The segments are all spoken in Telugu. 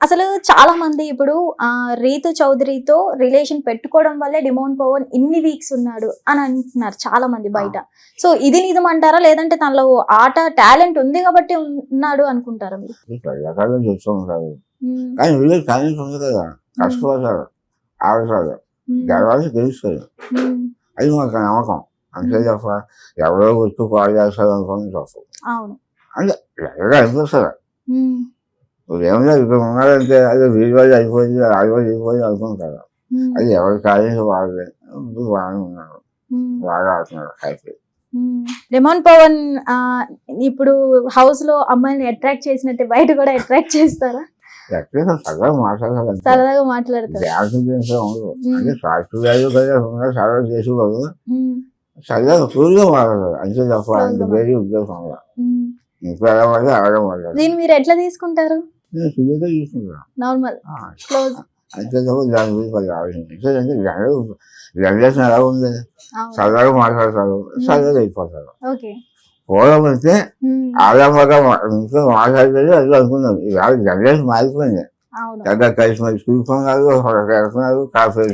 అసలు చాలా మంది ఇప్పుడు ఆ రీతు చౌదరితో రిలేషన్ పెట్టుకోవడం వల్లే డిమోన్ పవన్ ఇన్ని వీక్స్ ఉన్నాడు అని అంటున్నారు చాలా మంది బయట. సో ఇది నిజం అంటారా లేదంటే తనలో ఆట టాలెంట్ ఉంది కాబట్టి ఉన్నాడు అనుకుంటారా మీరు? కానీ టాలెంట్ ఉంది కదా. కష్టపడతారు. ఆడతారు అది మాకు నమ్మకం. అంతే తప్ప ఎవరో గుర్తు పాడు చేస్తారు అనుకోని తప్పు అంటే ఉమ్, ఏమైనా ఇక్కడ ఉన్నారంటే అది వీడి అయిపోయింది ఆడి వల్ల అయిపోయింది అనుకుంటారు అది ఎవరి టాలెంట్ వాళ్ళే బాగానే ఉన్నారు. బాగా ఆడుతున్నారు హ్యాపీ రెమోన్ పవన్ ఆ, ఇప్పుడు హౌస్లో అమ్మాయిని అట్రాక్ట్ చేసినట్టే బయట కూడా అట్రాక్ట్ చేస్తారా? సరదాగా మాట్లాడతారు. డ్యాన్స్ చేస్తే ఉండదు. ఉమ్. అంటే సాఫ్ట్ వాల్యూ కదా ఉన్నా సరదా చేసుకోదు ఉమ్, సరదా కూల్గా మాట్లాడదు అంతే తప్ప Cool గా అంత వేరే ఉద్దేశం వల్ల ఉమ్. ఇంకా ఎలా పడితే అలాగే మాట్లాడదు దీన్ని మీరు ఎట్లా తీసుకుంటారు? నేను నార్మల్ క్లోజ్ అంతే దాని గురించి జనరేషన్ ఎలా ఉంది సరదాగా మాట్లాడతారు సరదాగా అయిపోతారు ఓకే పూర్వం అయితే ఆడంబరంగా మా- ఇంట్లో మాట్లాడేది అది అనుకున్నాం ఇవాళ జనరేషన్ మారిపోయింది పెద్ద కలిసి చూసుకున్నారు కాఫీ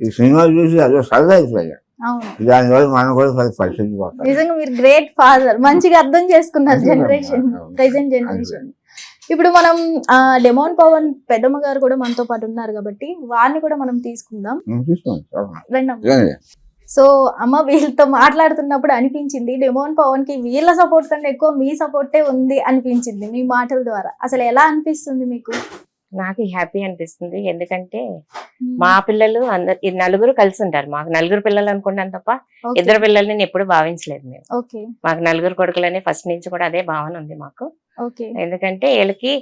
ఈ సినిమాలు చూసి అదో సరదా అయిపోయాయి దానివల్ల మనం కూడా పరిస్థితి పోతాం నిజంగా మీరు గ్రేట్ ఫాదర్ మంచిగా అర్థం చేసుకున్నారు జనరేషన్. ప్రెసెంట్ జనరేషన్ ఇప్పుడు మనం ఆ, డెమోన్ పవన్ పెద్దమ్మ గారు కూడా మనతో పాటు ఉన్నారు కాబట్టి వారిని కూడా మనం తీసుకుందాం. సో అమ్మ వీళ్ళతో మాట్లాడుతున్నప్పుడు అనిపించింది డెమోన్ పవన్కి వీళ్ళ సపోర్ట్ కంటే ఎక్కువ మీ సపోర్టే ఉంది అనిపించింది మీ మాటల ద్వారా. అసలు ఎలా అనిపిస్తుంది మీకు? నాకు హ్యాపీ అనిపిస్తుంది. ఎందుకంటే మా పిల్లలు అందరు నలుగురు కలిసి ఉంటారు. మాకు నలుగురు పిల్లలు అనుకుంటాను తప్ప. ఇద్దరు పిల్లల్ని నేను ఎప్పుడు భావించలేదు మేము. ఓకే. మాకు నలుగురు కొడుకులని ఫస్ట్ నుంచి కూడా అదే భావన ఉంది మాకు. ఎందుకంటే వీళ్ళకి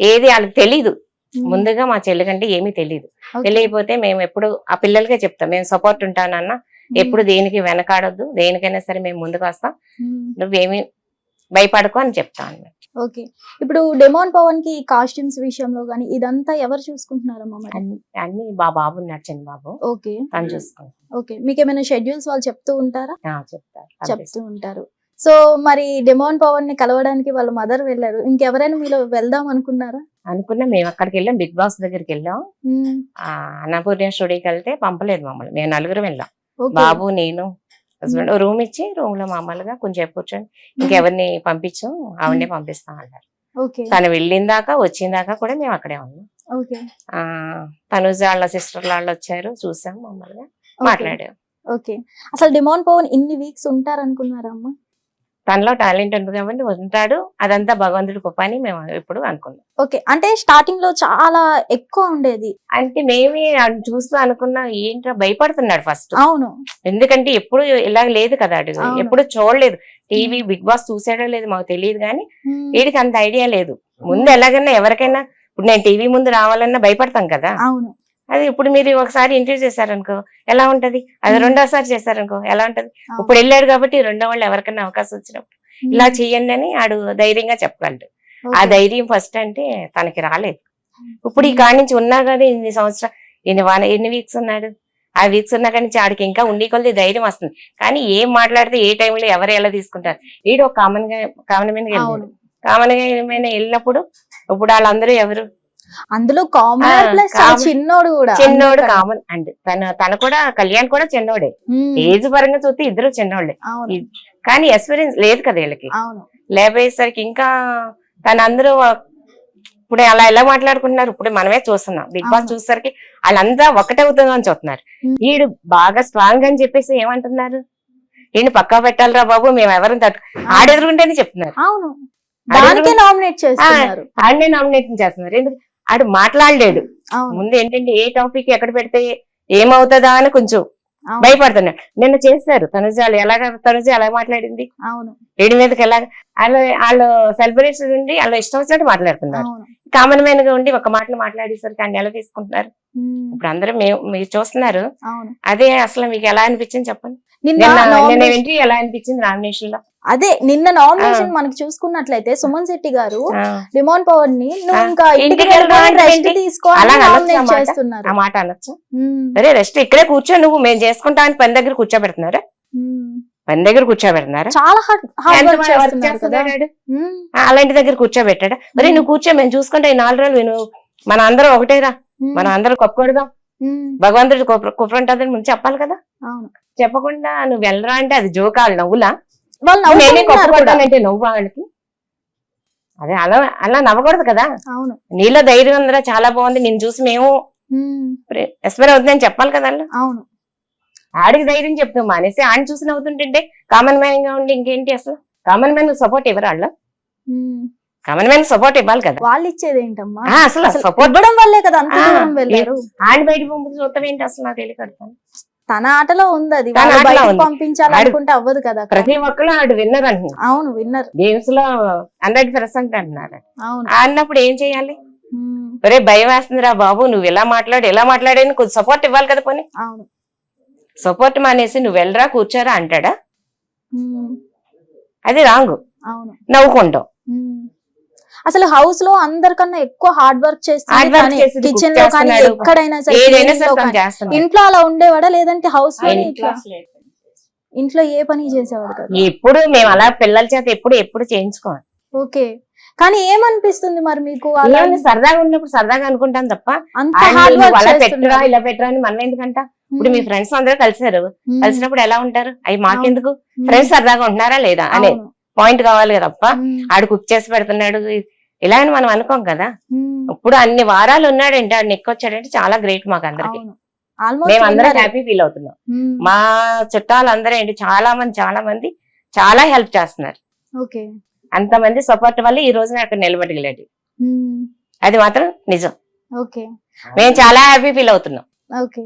ఏది వాళ్ళకి తెలీదు. ముందుగా మా చెల్లి కంటే ఏమీ తెలియదు. తెలియకపోతే మేము ఎప్పుడు ఆ పిల్లలకే చెప్తాం. మేము సపోర్ట్ ఉంటానన్న. ఎప్పుడు దేనికి వెనకాడొద్దు. దేనికైనా సరే మేము ముందుకు వస్తాం. నువ్వేమి భయపడకు అని చెప్తాను ఓకే. ఇప్పుడు డెమోన్ పవన్కి కాస్ట్యూమ్స్ విషయంలో గానీ ఇదంతా ఎవరు చూసుకుంటున్నారమ్మా అన్ని అన్ని బా బాబు చిన్న బాబు ఓకే. తను చూసుకుంటాను ఓకే. మీకు ఏమైనా షెడ్యూల్స్ వాళ్ళు చెప్తూ ఉంటారా? చెప్తారు. చెప్తూ ఉంటారు. సో మరి డెమోన్ పవన్ని కలవడానికి వాళ్ళ మదర్ వెళ్ళారు. ఇంకెవరైనా మీలో వెళ్దాం అనుకున్నారా? అనుకున్నా. మేము అక్కడికి వెళ్ళాం. బిగ్ బాస్ దగ్గరికి వెళ్ళాం. అన్నపూర్ణ స్టూడియోకి వెళ్తే పంపలేదు మమ్మల్ని. మేము నలుగురు వెళ్ళాం. బాబు నేను హస్బెండ్ రూమ్ ఇచ్చి రూమ్లో మామూలుగా కొంచెం కూర్చొని ఇంకెవరిని పంపించాం ఆవిడనే పంపిస్తాం అన్నారు. ఓకే. తను వెళ్ళిన దాకా వచ్చిన దాకా కూడా మేము అక్కడే ఉన్నాం. తనుజ వాళ్ళ సిస్టర్ వాళ్ళు వచ్చారు. చూసాం మామూలుగా మాట్లాడాం. ఓకే. అసలు డిమోన్ పవన్ ఇన్ని వీక్స్ ఉంటారనుకున్నారా అమ్మా? తనలో టాలెంట్ ఉంది కాబట్టి ఉంటాడు. అదంతా భగవంతుడి గొప్ప అని మేము ఎప్పుడు అనుకున్నాం. ఓకే. అంటే స్టార్టింగ్లో చాలా ఎక్కువ ఉండేది. అంటే మేమే చూస్తూ అనుకున్నాం ఏంట్రా భయపడుతున్నాడు ఫస్ట్. అవును. ఎందుకంటే ఎప్పుడు ఇలా లేదు కదా అడుగు అవును. ఎప్పుడు చూడలేదు. టీవీ బిగ్ బాస్ చూసాడో లేదు మాకు తెలియదు కానీ వీడికి అంత ఐడియా లేదు. ముందు ఎలాగైనా ఎవరికైనా ఇప్పుడు నేను టీవీ ముందు రావాలన్నా భయపడతాం కదా. అవును. అది ఇప్పుడు మీరు ఒకసారి ఇంటర్వ్యూ చేశారనుకో ఎలా ఉంటది? అది. రెండోసారి చేశారనుకో ఎలా ఉంటది. ఇప్పుడు వెళ్ళాడు కాబట్టి రెండో వాళ్ళు ఎవరికైనా అవకాశం వచ్చినప్పుడు ఇలా చెయ్యండి అని ఆడు ధైర్యంగా చెప్పగలడు. ఆ. ధైర్యం ఫస్ట్ అంటే తనకి రాలేదు. ఇప్పుడు ఈ కాడి నుంచి ఉన్నా కదా ఇన్ని సంవత్సరం ఎన్ని వాన ఎన్ని వీక్స్ ఉన్నాడు? ఆ వీక్స్ ఉన్నా కానీ ఆడికి ఇంకా ఉండి కొద్ది ధైర్యం వస్తుంది. కానీ ఏం మాట్లాడితే ఏ టైంలో ఎవరు ఎలా తీసుకుంటారు? వీడు ఒక కామన్గా కామన్ మీద కామన్గా ఏమైనా వెళ్ళినప్పుడు ఇప్పుడు వాళ్ళందరూ ఎవరు? అందులో కామన్ ప్లస్. చిన్నోడు కూడా. చిన్నోడు. కామన్ అండ్ తన తన కూడా కళ్యాణ్ కూడా చిన్నోడే. ఏజ్ పరంగా చూస్తే ఇద్దరు ఈ- కానీ ఎక్స్పీరియన్స్ లేదు కదా వీళ్ళకి. లేకపోయేసరికి ఇంకా తన అందరూ ఇప్పుడు అలా ఎలా మాట్లాడుకుంటున్నారు? ఇప్పుడు మనమే చూస్తున్నాం. Big boss. చూసేసరికి వాళ్ళంతా ఒకటే అవుతుందో అని చూస్తున్నారు. వీడు బాగా స్ట్రాంగ్ అని చెప్పేసి ఏమంటున్నారు? ఈయన పక్కా పెట్టాలిరా బాబు మేము ఎవరిని తట్టు ఆడెదురుంటేనే చెప్తున్నారు. అవును. నామినేట్ చేస్తున్నారు. ఆడనే నామినేషన్ చేస్తున్నారు. ఎందుకు? ఆడు మాట్లాడలేడు. ముందు ఏంటంటే ఏ టాపిక్ ఎక్కడ పెడితే ఏమవుతుందా అని కొంచెం భయపడుతున్నాడు నిన్న చేస్తారు తనుజాలు ఎలాగ తనుజ ఎలా మాట్లాడింది? అవును. మీదకి ఎలా వాళ్ళు వాళ్ళు సెలబ్రేషన్ ఉండి వాళ్ళు ఇష్టం వచ్చినట్టు మాట్లాడుతున్నారు. కామన్ మ్యాన్గా ఉండి ఒక మాటలు మాట్లాడేసరికి ఆయన ఎలా తీసుకుంటున్నారు? ఇప్పుడు అందరూ మీరు చూస్తున్నారు. అదే అసలు మీకు ఎలా అనిపించింది చెప్పండి? నిన్న ఏంటి ఎలా అనిపించింది నామినేషన్లో? అదే నిన్న నామినేషన్ మనకి చూసుకున్నట్లయితే సుమన్ శెట్టి గారు రిమోన్ పవన్ని నువ్వు ఇంకా ఇంటికి రెస్ట్ ఏంటి? తీసుకో అలా అని అనొచ్చా నామినేట్ మాట? అనొచ్చు? అరే రెస్ట్ ఇక్కడే కూర్చో నువ్వు మేము చేసుకుంటా అని పని దగ్గర కూర్చోబెడుతున్నారు? పని దగ్గర కూర్చోబెడుతున్నారా? చాలా అలాంటి దగ్గర కూర్చోబెట్టాడా? మరి నువ్వు కూర్చో మేము చూసుకుంటే ఈ నాలుగు రోజులు నువ్వు మన అందరం ఒకటేరా మనం అందరం కొప్పకూడదాం భగవంతుడు కుఫ్రంటుందని ముందు చెప్పాలి కదా? చెప్పకుండా నువ్వు వెళ్ళరా అంటే అది జోకాలు నవ్వులా? వాళ్ళు నవ్వు వాళ్ళకి అదే అలా అలా నవ్వకూడదు కదా? అవును. నీలో ధైర్యం ఉందిరా చాలా బాగుంది. నేను చూసి మేము ఎస్పైర్ అవుతుందని చెప్పాలి కదా. అవును. ఆడికి ధైర్యం చెప్తాం మానేసి ఆడిని చూసి నవ్వుతుంటే కామన్ మ్యాన్గా ఉండి ఇంకేంటి అసలు? కామన్ మ్యాన్ సపోర్ట్ ఇవ్వరు వాళ్ళు? కామన్ మ్యాన్ సపోర్ట్ ఇవ్వాలి కదా? వాళ్ళు ఇచ్చేది ఏంటమ్మా అసలు సపోర్ట్ ఇవ్వడం వల్లే కదా అంత ఆ, దూరం వెళ్ళారు. ఆడి బయట పంపుతూ చూడటం ఏంటి అసలు నాకు తెలియకడతాను తన ఆటలో ఉంది అది. పంపించాలనుకుంటే అవ్వదు కదా. ప్రతి ఒక్కరు ఆడు విన్నర్ అంటున్నారు అవును విన్నర్. గేమ్స్లో హండ్రెడ్ పర్సెంట్ అంటున్నారు అవును. అన్నప్పుడు ఏం చేయాలి? ఒరే భయం వేస్తుందిరా బాబు నువ్వు ఇలా మాట్లాడు ఎలా మాట్లాడని కొంచెం సపోర్ట్ ఇవ్వాలి కదా పోనీ. అవును. సపోర్ట్ మానేసి నువ్వు వెళ్ళరా కూర్చోరా అంటాడా? అది రాంగ్. అవును. నవ్వుకుంటాం. ఉమ్. అసలు హౌస్లో అందరికన్నా ఎక్కువ హార్డ్ వర్క్ చేస్తుంది కిచెన్లో కానీ. ఎక్కడైనా సరే ఇంట్లో అలా ఉండేవాడా? లేదంటే హౌస్లో ఇట్లా ఇంట్లో ఏ పని చేసేవాడు కదా? ఎప్పుడు మేము అలా పిల్లల చేత ఎప్పుడు ఎప్పుడు చేయించుకోం. ఓకే. కానీ ఏమనిపిస్తుంది మరి మీకు సరదాగా ఉన్నప్పుడు సరదాగా అనుకుంటాం తప్ప అంత ఆయన హార్డ్ నువ్వు వర్క్ అలా పెట్టురా ఇలా పెట్టురా అని మనం ఎందుకంట? ఇప్పుడు మీ ఫ్రెండ్స్ అందరూ కలిసారు. ఉమ్, కలిసినప్పుడు ఎలా ఉంటారు? అవి మాకెందుకు? ఫ్రెండ్స్ సరదాగా ఉంటున్నారా లేదా? అనే అవును. పాయింట్ కావాలి కదా ఉమ్, ఆడు కుక్ చేసి పెడుతున్నాడు. ఇలా అని మనం అనుకోం కదా. ఇప్పుడు అన్ని వారాలు ఉన్నాడంటే ఆడు నెక్కొచ్చాడంటే చాలా గ్రేట్ మాకు అందరికి అవును. ఆల్మోస్ట్ మేము అందరం హ్యాపీ ఫీల్ అవుతున్నాం. మా చుట్టాలందరూ ఏంటి చాలా మంది చాలా మంది చాలా హెల్ప్ చేస్తున్నారు. ఓకే. అంతమంది సపోర్ట్ వల్ల ఈ రోజు అక్కడ నిలబడగలేడు. ఉమ్, అది మాత్రం నిజం. ఓకే. మేము చాలా హ్యాపీ ఫీల్ అవుతున్నాం. ఓకే.